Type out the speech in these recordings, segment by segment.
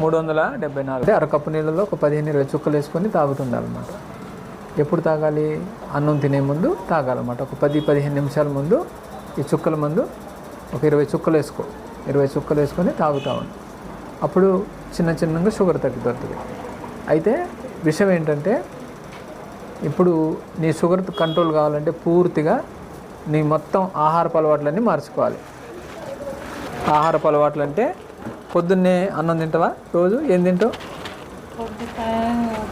మూడు వందల డెబ్బై నాలుగు. అరకప్పు నీళ్ళలో ఒక పదిహేను ఇరవై చుక్కలు వేసుకొని తాగుతుండాలన్నమాట. ఎప్పుడు తాగాలి? అన్నం తినే ముందు తాగాలన్నమాట. ఒక పది పదిహేను నిమిషాల ముందు ఈ చుక్కల ముందు ఒక ఇరవై చుక్కలు వేసుకో. ఇరవై చుక్కలు వేసుకొని తాగుతా ఉండు. అప్పుడు చిన్న చిన్నగా షుగర్ తగ్గుతుంది. అయితే విషయం ఏంటంటే ఇప్పుడు నీ షుగర్ కంట్రోల్ కావాలంటే పూర్తిగా నీ మొత్తం ఆహారపు అలవాట్లన్నీ మార్చుకోవాలి. ఆహారపు అలవాట్లు అంటే పొద్దున్నే అన్నం తింటావా? రోజు ఏం తింటావు?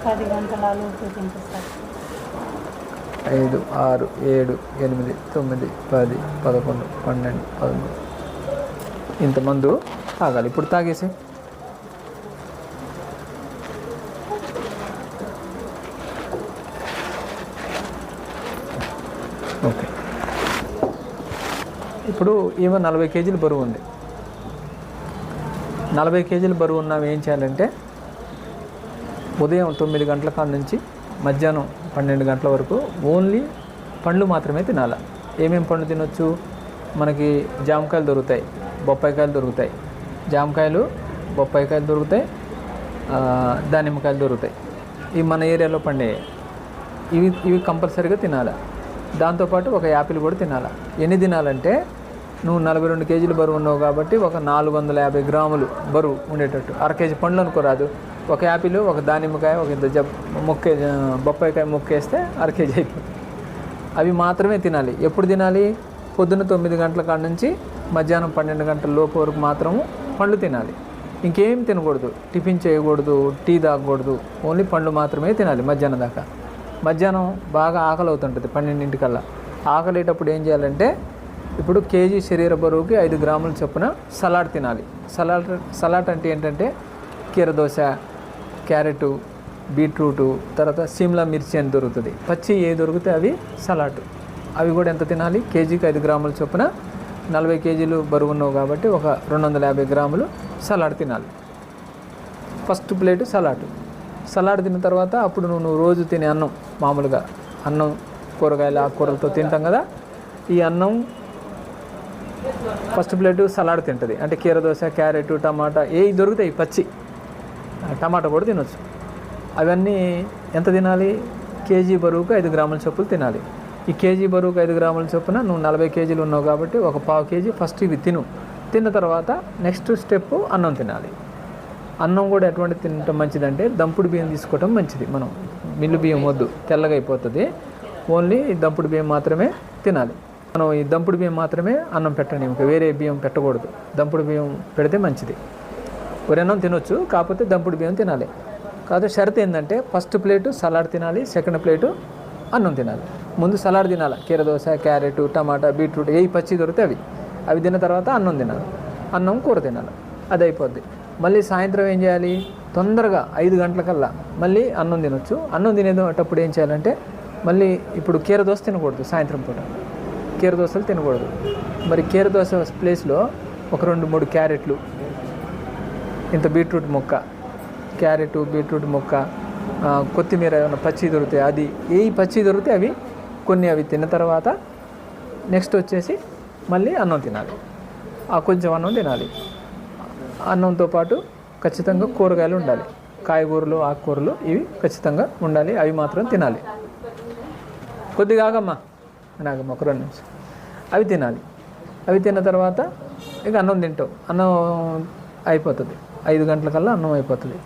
పది గంటల ఐదు ఆరు ఏడు ఎనిమిది తొమ్మిది పది పదకొండు పన్నెండు పదమూడు. ఇంతమందు తాగాలి. ఇప్పుడు తాగేసి. ఓకే. ఇప్పుడు ఈమె నలభై కేజీలు బరువు ఉంది. నలభై కేజీలు బరువు ఉన్నాం ఏం చేయాలంటే ఉదయం తొమ్మిది గంటల కాడ నుంచి మధ్యాహ్నం పన్నెండు గంటల వరకు ఓన్లీ పండ్లు మాత్రమే తినాలి. ఏమేం పండ్లు తినొచ్చు? మనకి జామకాయలు దొరుకుతాయి బొప్పాయికాయలు దొరుకుతాయి. జామకాయలు బొప్పాయికాయలు దొరుకుతాయి దానిమ్మకాయలు దొరుకుతాయి. ఇవి మన ఏరియాలో పండే ఇవి ఇవి కంపల్సరీగా తినాలి. దాంతోపాటు ఒక యాపిల్ కూడా తినాలి. ఎన్ని తినాలంటే నువ్వు నలభై రెండు కేజీలు బరువు ఉన్నావు కాబట్టి ఒక నాలుగు వందల యాభై గ్రాములు బరువు ఉండేటట్టు. అర కేజీ పండ్లు అనుకోరాదు ఒక యాపిల్ ఒక దానిమ్మకాయ ఒక ఇంత జబ్ మొక్కే బొప్పాయికాయ మొక్కేస్తే అర కేజీ అయిపోతుంది. అవి మాత్రమే తినాలి. ఎప్పుడు తినాలి? పొద్దున్న తొమ్మిది గంటల కాడ నుంచి మధ్యాహ్నం పన్నెండు గంటల లోపు వరకు మాత్రము పండ్లు తినాలి. ఇంకేం తినకూడదు. టిఫిన్ చేయకూడదు. టీ తాగకూడదు. ఓన్లీ పండ్లు మాత్రమే తినాలి మధ్యాహ్నం దాకా. మధ్యాహ్నం బాగా ఆకలి అవుతుంటుంది పన్నెండింటికల్లా. ఆకలేటప్పుడు ఏం చేయాలంటే ఇప్పుడు కేజీ శరీర బరువుకి ఐదు గ్రాముల చొప్పున సలాడ్ తినాలి. సలాడ్ సలాడ్ అంటే ఏంటంటే కీరదోశ క్యారెట్ బీట్రూటు తర్వాత సిమ్లా మిర్చి అని దొరుకుతుంది. పచ్చి ఏ దొరికితే అవి సలాడ్. అవి కూడా ఎంత తినాలి? కేజీకి ఐదు గ్రాముల చొప్పున నలభై కేజీలు బరువు ఉన్నావు కాబట్టి ఒక రెండు వందల యాభై గ్రాములు సలాడ్ తినాలి. First plate salad. సలాడ్ తిన్న తర్వాత అప్పుడు నువ్వు రోజు తినే అన్నం మామూలుగా. అన్నం కూరగాయలు ఆకుకూరలతో తింటాం కదా. ఈ అన్నం ఫస్ట్ ప్లేటు సలాడ్ తింటుంది. అంటే కీరదోస క్యారెట్ టమాటా ఏ దొరుకుతాయి పచ్చి. టమాటా కూడా తినొచ్చు. అవన్నీ ఎంత తినాలి? కేజీ బరువుకు ఐదు గ్రాముల చొప్పులు తినాలి. ఈ కేజీ బరువుకు ఐదు గ్రాముల చొప్పున నువ్వు నలభై కేజీలు ఉన్నావు కాబట్టి ఒక పావు కేజీ ఫస్ట్ ఇవి తిను. తిన్న తర్వాత నెక్స్ట్ స్టెప్ అన్నం తినాలి. అన్నం కూడా ఎటువంటి తినటం మంచిదంటే దంపుడు బియ్యం తీసుకోవటం మంచిది. మనం మిల్లు బియ్యం వద్దు తెల్లగా అయిపోతుంది. ఓన్లీ దంపుడు బియ్యం మాత్రమే తినాలి. మనం ఈ దంపుడు బియ్యం మాత్రమే అన్నం పెట్టండి ఇంకా వేరే బియ్యం పెట్టకూడదు. దంపుడు బియ్యం పెడితే మంచిది. వరన్నం తినొచ్చు కాకపోతే దంపుడు బియ్యం తినాలి. కాదు షరత్ ఏంటంటే ఫస్ట్ ప్లేటు సలాడ్ తినాలి సెకండ్ ప్లేటు అన్నం తినాలి. ముందు సలాడ్ తినాలి. కీరదోస క్యారెట్ టమాటా బీట్రూట్ ఏ పచ్చి దొరికితే అవి. అవి తిన్న తర్వాత అన్నం తినాలి. అన్నం కూర తినాలి. అది అయిపోద్ది. మళ్ళీ సాయంత్రం ఏం చేయాలి? తొందరగా ఐదు గంటలకల్లా మళ్ళీ అన్నం తినొచ్చు. అన్నం తినేటప్పుడు ఏం చేయాలంటే మళ్ళీ ఇప్పుడు కీరదోస తినకూడదు సాయంత్రం పూట. కీరదోసలు తినకూడదు. మరి కీరదోస ప్లేస్లో ఒక రెండు మూడు క్యారెట్లు. ఇంత బీట్రూట్ మొక్క. క్యారెట్ బీట్రూట్ మొక్క కొత్తిమీర ఏమైనా పచ్చి దొరికితే అది. ఏ పచ్చి దొరికితే అవి కొన్ని అవి తిన్న తర్వాత నెక్స్ట్ వచ్చేసి మళ్ళీ అన్నం తినాలి. ఆ కొంచెం అన్నం తినాలి. అన్నంతో పాటు ఖచ్చితంగా కూరగాయలు ఉండాలి. కాయగూరలు ఆకుకూరలు ఇవి ఖచ్చితంగా ఉండాలి. అవి మాత్రం తినాలి. కొద్దిగా నాకు నాగమ్మ ఒక రెండు నిమిషం అవి తినాలి. అవి తిన్న తర్వాత ఇక అన్నం తింటావు. అన్నం అయిపోతుంది. ఐదు గంటలకల్లా అన్నం అయిపోతుంది.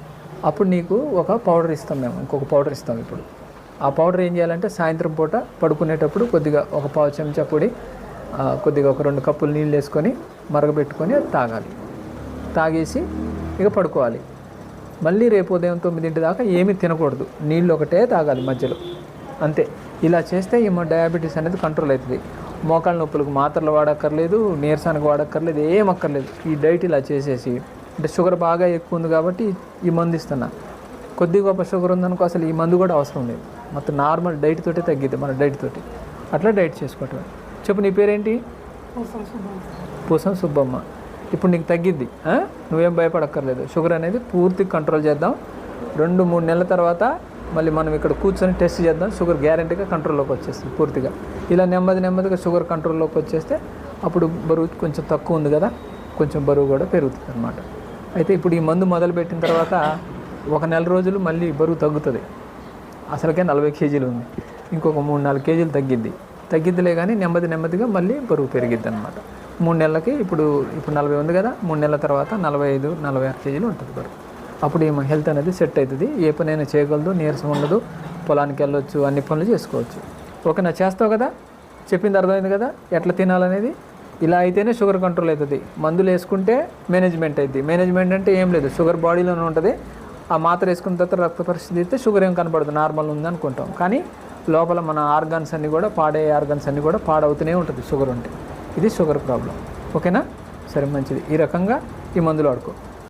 అప్పుడు నీకు ఒక పౌడర్ ఇస్తాం మేము. ఇంకొక పౌడర్ ఇస్తాం ఇప్పుడు. ఆ పౌడర్ ఏం చేయాలంటే సాయంత్రం పూట పడుకునేటప్పుడు కొద్దిగా ఒక పావు చెంచా పొడి కొద్దిగా ఒక రెండు కప్పులు నీళ్ళు వేసుకొని మరగబెట్టుకొని అది తాగాలి. తాగేసి ఇక పడుకోవాలి. మళ్ళీ రేపు ఉదయం తొమ్మిదింటి దాకా ఏమీ తినకూడదు. నీళ్ళు ఒకటే తాగాలి మధ్యలో. అంతే. ఇలా చేస్తే ఈ డయాబెటీస్ అనేది కంట్రోల్ అవుతుంది. మోకాళ్ళ నొప్పులకు మాత్రలు వాడక్కర్లేదు నీరసానికి వాడక్కర్లేదు ఏం అక్కర్లేదు. ఈ డైట్ ఇలా చేసేసి అంటే షుగర్ బాగా ఎక్కువ ఉంది కాబట్టి ఈ మందు ఇస్తున్నా. కొద్ది గొప్ప షుగర్ ఉందనుకో అసలు ఈ మందు కూడా అవసరం లేదు. మొత్తం నార్మల్ డైట్ తోటే తగ్గిద్ది మన డైట్ తోటి. అట్లా డైట్ చేసుకోవటం చెప్పు నీ పేరేంటి? పూసం సుబ్బమ్మ. ఇప్పుడు నీకు తగ్గిద్ది? నువ్వేం భయపడక్కర్లేదు. షుగర్ అనేది పూర్తిగా కంట్రోల్ చేద్దాం. రెండు మూడు నెలల తర్వాత మళ్ళీ మనం ఇక్కడ కూర్చొని టెస్ట్ చేద్దాం. షుగర్ గ్యారంటీగా కంట్రోల్లోకి వచ్చేస్తుంది పూర్తిగా. ఇలా నెమ్మది నెమ్మదిగా షుగర్ కంట్రోల్లోకి వచ్చేస్తే అప్పుడు బరువు కొంచెం తక్కువ ఉంది కదా కొంచెం బరువు కూడా పెరుగుతుంది అనమాట అయితే ఇప్పుడు ఈ మందు మొదలుపెట్టిన తర్వాత ఒక నెల రోజులు మళ్ళీ బరువు తగ్గుతుంది. అసలుకే నలభై కేజీలు ఉంది. ఇంకొక మూడు నాలుగు కేజీలు తగ్గిద్ది. తగ్గిద్దిలే కానీ నెమ్మది నెమ్మదిగా మళ్ళీ బరువు పెరిగిద్ది అనమాట మూడు నెలలకి ఇప్పుడు ఇప్పుడు నలభై ఉంది కదా మూడు నెలల తర్వాత నలభై ఐదు నలభై ఆరు కేజీలు ఉంటుంది బరువు. అప్పుడు ఈమె హెల్త్ అనేది సెట్ అవుతుంది. ఏ పనైనా చేయగలదు నీరసం ఉండదు పొలానికి వెళ్ళొచ్చు అన్ని పనులు చేసుకోవచ్చు. ఓకే నా చేస్తావు కదా? చెప్పింది అర్థమైంది కదా? ఎట్లా తినాలనేది? ఇలా అయితేనే షుగర్ కంట్రోల్ అవుతుంది. మందులు వేసుకుంటే మేనేజ్మెంట్ అవుతుంది మేనేజ్మెంట్ అంటే ఏం లేదు. షుగర్ బాడీలోనే ఉంటుంది. ఆ మాత్ర వేసుకున్న తర్వాత రక్త పరిస్థితి అయితే షుగర్ ఏం కనపడదు నార్మల్ ఉంది అనుకుంటాం. కానీ లోపల మన ఆర్గాన్స్ అన్నీ కూడా పాడే ఆర్గాన్స్ అన్నీ కూడా పాడవుతూనే ఉంటుంది. షుగర్ ఉంటే. ఇది షుగర్ ప్రాబ్లం. ఓకేనా? సరే మంచిది. ఈ రకంగా ఈ మందులు వాడుకో.